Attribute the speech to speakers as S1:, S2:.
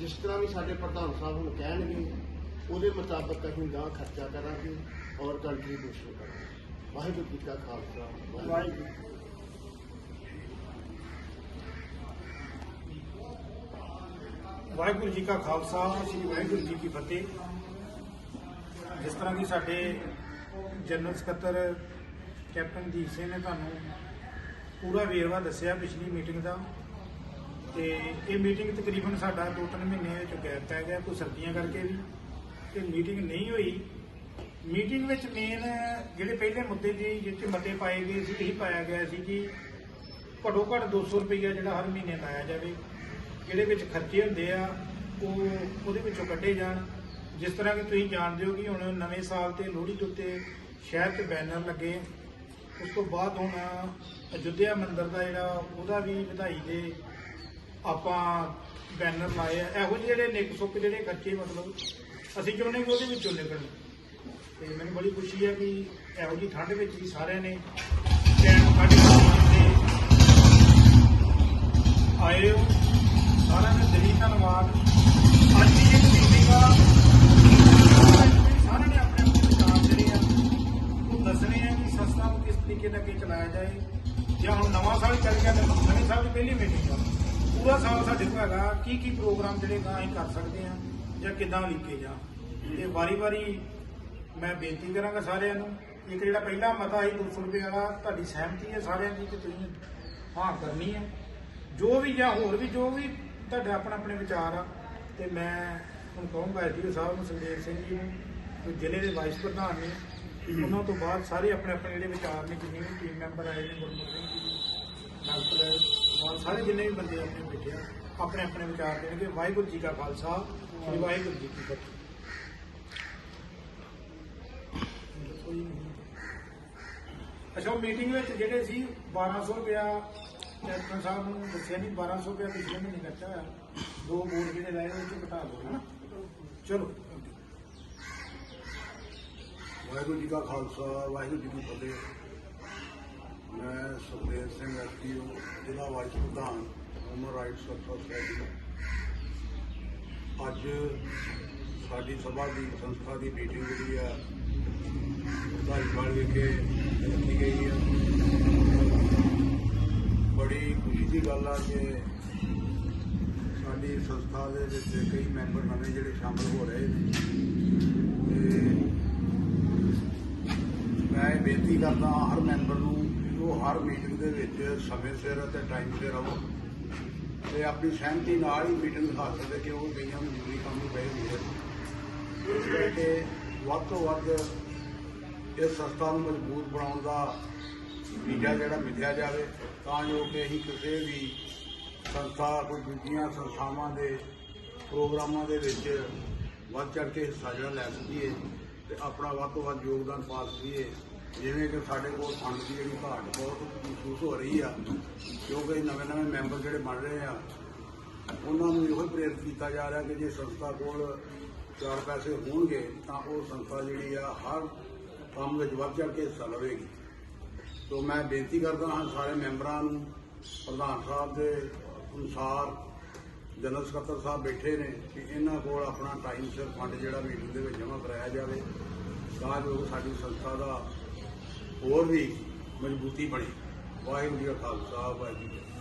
S1: ਜਿਸ ਤਰ੍ਹਾਂ ਵੀ ਸਾਡੇ ਪ੍ਰਧਾਨ ਸਾਹਿਬ ਹੁਣ ਕਹਿਣਗੇ, ਉਹਦੇ ਮੁਤਾਬਕ ਅਸੀਂ ਗਾਂ ਖਰਚਾ ਕਰਾਂਗੇ ਔਰ ਕੰਟਰੀਬਿਊਸ਼ਨ ਕਰਾਂਗੇ। ਵਾਹਿਗੁਰੂ ਜੀ ਕਾ ਖਾਲਸਾ, ਵਾਹਿਗੁਰੂ
S2: ਵਾਹਿਗੁਰੂ ਜੀ ਕਾ ਖਾਲਸਾ, ਸ੍ਰੀ ਵਾਹਿਗੁਰੂ ਜੀ ਕੀ ਫਤਿਹ। ਜਿਸ ਤਰ੍ਹਾਂ ਕਿ ਸਾਡੇ ਜਨਰਲ ਸਕੱਤਰ ਕੈਪਟਨ ਦੀਪ ਸਿੰਘ ਨੇ ਤੁਹਾਨੂੰ ਪੂਰਾ ਵੇਰਵਾ ਦੱਸਿਆ ਪਿਛਲੀ ਮੀਟਿੰਗ ਦਾ। ਤੇ ਇਹ ਮੀਟਿੰਗ ਤਕਰੀਬਨ ਸਾਡਾ 2-3 ਮਹੀਨੇ ਵਿੱਚ ਗੈਪ ਪੈ ਗਿਆ, ਕੋਈ ਸਰਦੀਆਂ ਕਰਕੇ ਵੀ। ਤੇ ਮੀਟਿੰਗ ਨਹੀਂ ਹੋਈ। ਮੀਟਿੰਗ ਵਿੱਚ ਮੇਨ ਜਿਹੜੇ ਪਹਿਲੇ ਮੁੱਦੇ ਸੀ ਜਿੱਥੇ ਮਤੇ ਪਾਏ ਗਏ ਸੀ, ਇਹ ਪਾਇਆ ਗਿਆ ਸੀ ਕਿ ਘੱਟੋ ਘੱਟ 200 ਰੁਪਈਆ ਜਿਹੜਾ ਹਰ ਮਹੀਨੇ ਲਾਇਆ ਜਾਵੇ। ਜਿਹੜੇ ਵਿੱਚ ਖਰਚੇ ਹੁੰਦੇ ਆ, ਉਹ ਉਹਦੇ ਵਿੱਚੋਂ ਕੱਢੇ ਜਾਣ। ਜਿਸ ਤਰ੍ਹਾਂ ਕਿ ਤੁਸੀਂ ਜਾਣਦੇ ਹੋ ਕਿ ਹੁਣ ਨਵੇਂ ਸਾਲ ਤੇ ਲੋਹੜੀ ਦੇ ਉੱਤੇ ਸ਼ਹਿਰ 'ਚ ਬੈਨਰ ਲੱਗੇ। ਉਸ ਤੋਂ ਬਾਅਦ ਹੁਣ ਅਯੁੱਧਿਆ ਮੰਦਿਰ ਦਾ ਜਿਹੜਾ, ਉਹਦਾ ਵੀ ਵਧਾਈ ਦੇ ਆਪਾਂ ਬੈਨਰ ਲਾਏ ਆ। ਇਹੋ ਜਿਹੇ ਜਿਹੜੇ ਨਿੱਕ ਸੁੱਕ ਜਿਹੜੇ ਖਰਚੇ, ਮਤਲਬ ਅਸੀਂ ਚਾਹੁੰਦੇ ਕਿ ਉਹਦੇ ਵਿੱਚੋਂ ਨਿਕਲਣ? ਤੇ ਮੈਨੂੰ ਬੜੀ ਖੁਸ਼ੀ ਹੈ ਕਿ ਇਹੋ ਜਿਹੀ ਠੰਡ ਵਿੱਚ ਵੀ ਸਾਰਿਆਂ ਨੇ ਟਾਈਮ ਕੱਢ ਕੇ ਆਏ ਹੋ। ਸਾਰਿਆਂ ਦਾ ਦਿਲੀ ਧੰਨਵਾਦ। ਅੱਜ ਦੀ ਜਿਹੜੀ ਮੀਟਿੰਗ ਆ, ਸਾਰਿਆਂ ਨੇ ਆਪਣੇ ਆਪਣੇ ਵਿਚਾਰ ਜਿਹੜੇ ਆ, ਉਹ ਦੱਸਣੇ ਆ ਕਿ ਸਸਤਾ ਨੂੰ ਕਿਸ ਤਰੀਕੇ ਨਾਲ ਅੱਗੇ ਚਲਾਇਆ ਜਾਏ। ਜਾਂ ਹੁਣ ਨਵਾਂ ਸਾਲ ਚੱਲ ਗਿਆ, ਤਾਂ ਨਵੇਂ ਸਾਲ ਦੀ ਪਹਿਲੀ ਮੀਟਿੰਗ ਆ। ਪੂਰਾ ਸਾਲ ਸਾਡੇ ਕੋਲ ਹੈਗਾ। ਕੀ ਕੀ ਪ੍ਰੋਗਰਾਮ ਜਿਹੜੇ ਗਾਂ ਅਸੀਂ ਕਰ ਸਕਦੇ ਆ ਜਾਂ ਕਿੱਦਾਂ ਲਿਖੇ ਜਾ। ਤੇ ਵਾਰੀ-ਵਾਰੀ ਮੈਂ ਬੇਨਤੀ ਕਰਾਂਗਾ ਸਾਰਿਆਂ ਨੂੰ, ਇੱਕ ਜਿਹੜਾ ਪਹਿਲਾ ਮਤਾ ਸੀ 200 ਰੁਪਏ ਵਾਲਾ ਤੁਹਾਡੀ ਸਹਿਮਤੀ ਹੈ ਸਾਰਿਆਂ ਦੀ ਕਿ ਤੁਸੀਂ ਹਾਂ ਕਰਨੀ ਹੈ। ਜੋ ਵੀ ਜਾਂ ਹੋਰ ਵੀ, ਜੋ ਵੀ ਤੁਹਾਡੇ ਆਪਣਾ ਆਪਣੇ ਵਿਚਾਰ ਆ, ਤੇ ਮੈਂ ਹੁਣ ਕਹੂੰਗਾ ਐਡੀਓ ਸਾਹਿਬ ਨੂੰ, ਸੁਖਦੇਵ ਸਿੰਘ ਜੀ ਨੂੰ, ਜੋ ਜ਼ਿਲ੍ਹੇ ਦੇ ਵਾਈਸ ਪ੍ਰਧਾਨ ਨੇ, ਉਹਨਾਂ ਤੋਂ ਬਾਅਦ ਸਾਰੇ ਆਪਣੇ ਆਪਣੇ ਜਿਹੜੇ ਵਿਚਾਰ ਨੇ, ਜਿੰਨੇ ਵੀ ਟੀਮ ਮੈਂਬਰ ਆਏ ਨੇ, ਗੁਰਮੁਖ ਸਿੰਘ ਜੀ, ਡਾਕਟਰ ਔਰ ਸਾਰੇ ਜਿੰਨੇ ਵੀ ਬੰਦੇ ਆਪਣੇ ਬੈਠੇ ਆ, ਆਪਣੇ ਆਪਣੇ ਵਿਚਾਰ ਦੇਣਗੇ ਵਾਹਿਗੁਰੂ ਜੀ ਕਾ ਖਾਲਸਾ, ਸ੍ਰੀ ਵਾਹਿਗੁਰੂ ਜੀ ਕੀ ਫਤਿਹ। ਅੱਛਾ ਮੀਟਿੰਗ ਵਿੱਚ ਜਿਹੜੇ ਸੀ 1200 ਰੁਪਇਆ, ਕੈਪਟਨ ਸਾਹਿਬ ਨੂੰ ਦੱਸਿਆ ਨਹੀਂ 1200 ਰੁਪਇਆ ਪਿਛਲੇ ਮਹੀਨੇ ਖਰਚਾ ਹੋਇਆ। ਦੋ ਬੋਰਡ ਜਿਹੜੇ ਲਾਏ, ਉਹ ਚ ਘਟਾ ਦਿਓ ਹਨਾ? ਚਲੋ।
S3: ਵਾਹਿਗੁਰੂ ਜੀ ਕਾ ਖਾਲਸਾ, ਵਾਹਿਗੁਰੂ ਜੀ ਕੀ ਫਤਿਹ। ਮੈਂ ਸੁਖਦੇਵ ਸਿੰਘ ਐਸਪੀਓ ਜ਼ਿਲ੍ਹਾ ਵਾਈਸ ਪ੍ਰਧਾਨ ਹਿਊਮਨ ਰਾਈਟਸ ਸੋਸਾਇਟੀ ਅੱਜ ਸਾਡੀ ਸਭਾ ਦੀ, ਸੰਸਥਾ ਦੀ ਮੀਟਿੰਗ ਜਿਹੜੀ ਆ ਧਾਰੀਵਾਲ ਵਿਖੇ ਰੱਖੀ ਗਈ ਆ। ਬੜੀ ਖੁਸ਼ੀ ਦੀ ਗੱਲ ਆ ਕਿ ਸਾਡੀ ਸੰਸਥਾ ਦੇ ਵਿੱਚ ਕਈ ਮੈਂਬਰ ਨਵੇਂ ਜਿਹੜੇ ਸ਼ਾਮਲ ਹੋ ਰਹੇ ਨੇ। ਤੇ ਮੈਂ ਬੇਨਤੀ ਕਰਦਾ ਹਰ ਮੈਂਬਰ ਨੂੰ ਹਰ ਮੀਟਿੰਗ ਦੇ ਵਿੱਚ ਸਮੇਂ ਸਿਰ ਅਤੇ ਟਾਈਮ ਸਿਰ ਰਹੋ। ਤੇ ਆਪਣੀ ਸਹਿਮਤੀ ਨਾਲ ਹੀ ਮੀਟਿੰਗ ਹਾਸਲ ਦੇ ਕਿ ਉਹ ਕਈਆਂ ਨੂੰ ਜ਼ਰੂਰੀ ਕੰਮ ਵੀ ਪਏ ਹੁੰਦੇ ਨੇ ਇਸ ਕਰਕੇ ਵੱਧ ਤੋਂ ਵੱਧ ਇਸ ਸੰਸਥਾ ਨੂੰ ਮਜ਼ਬੂਤ ਬਣਾਉਣ ਦਾ ਵੀਜ਼ਾ ਜਿਹੜਾ ਮਿਲਿਆ ਜਾਵੇ, ਤਾਂ ਜੋ ਕਿ ਅਸੀਂ ਕਿਸੇ ਵੀ ਸੰਸਥਾ ਕੋਈ ਦੂਜੀਆਂ ਸੰਸਥਾਵਾਂ ਦੇ ਪ੍ਰੋਗਰਾਮਾਂ ਦੇ ਵਿੱਚ ਵੱਧ ਚੜ ਕੇ ਹਿੱਸਾ ਜਿਹੜਾ ਲੈ ਸਕੀਏ ਤੇ ਆਪਣਾ ਵੱਧ ਤੋਂ ਵੱਧ ਯੋਗਦਾਨ ਪਾ ਸਕੀਏ। ਜਿਵੇਂ ਕਿ ਸਾਡੇ ਕੋਲ ਫੰਡ ਦੀ ਜਿਹੜੀ ਘਾਟ ਬਹੁਤ ਮਹਿਸੂਸ ਹੋ ਰਹੀ ਆ, ਕਿਉਂਕਿ ਨਵੇਂ ਨਵੇਂ ਮੈਂਬਰ ਜਿਹੜੇ ਬਣ ਰਹੇ ਆ, ਉਹਨਾਂ ਨੂੰ ਇਹੋ ਪ੍ਰੇਰਿਤ ਕੀਤਾ ਜਾ ਰਿਹਾ ਕਿ ਜੇ ਸੰਸਥਾ ਕੋਲ ਚਾਰ ਪੈਸੇ ਹੋਣਗੇ, ਤਾਂ ਉਹ ਸੰਸਥਾ ਜਿਹੜੀ ਆ ਹਰ ਕੰਮ ਵਿੱਚ ਵੱਧ ਚੜ ਕੇ ਹਿੱਸਾ ਲਵੇਗੀ। ਸੋ ਮੈਂ ਬੇਨਤੀ ਕਰਦਾ ਹਾਂ ਸਾਰੇ ਮੈਂਬਰਾਂ ਨੂੰ, ਪ੍ਰਧਾਨ ਸਾਹਿਬ ਦੇ ਅਨੁਸਾਰ, ਜਨਰਲ ਸਕੱਤਰ ਸਾਹਿਬ ਬੈਠੇ ਨੇ ਕਿ ਇਹਨਾਂ ਕੋਲ ਆਪਣਾ ਟਾਈਮ ਸਿਰ ਫੰਡ ਜਿਹੜਾ ਮੀਟਿੰਗ ਦੇ ਵਿੱਚ ਜਮ੍ਹਾਂ ਕਰਾਇਆ ਜਾਵੇ, ਤਾਂ ਜੋ ਸਾਡੀ ਸੰਸਥਾ ਦਾ ਹੋਰ ਵੀ ਮਜ਼ਬੂਤੀ ਬਣੇ। ਵਾਹਿਗੁਰੂ ਜੀ ਕਾ ਖਾਲਸਾ ਵਾਹਿਗੁਰੂ ਜੀ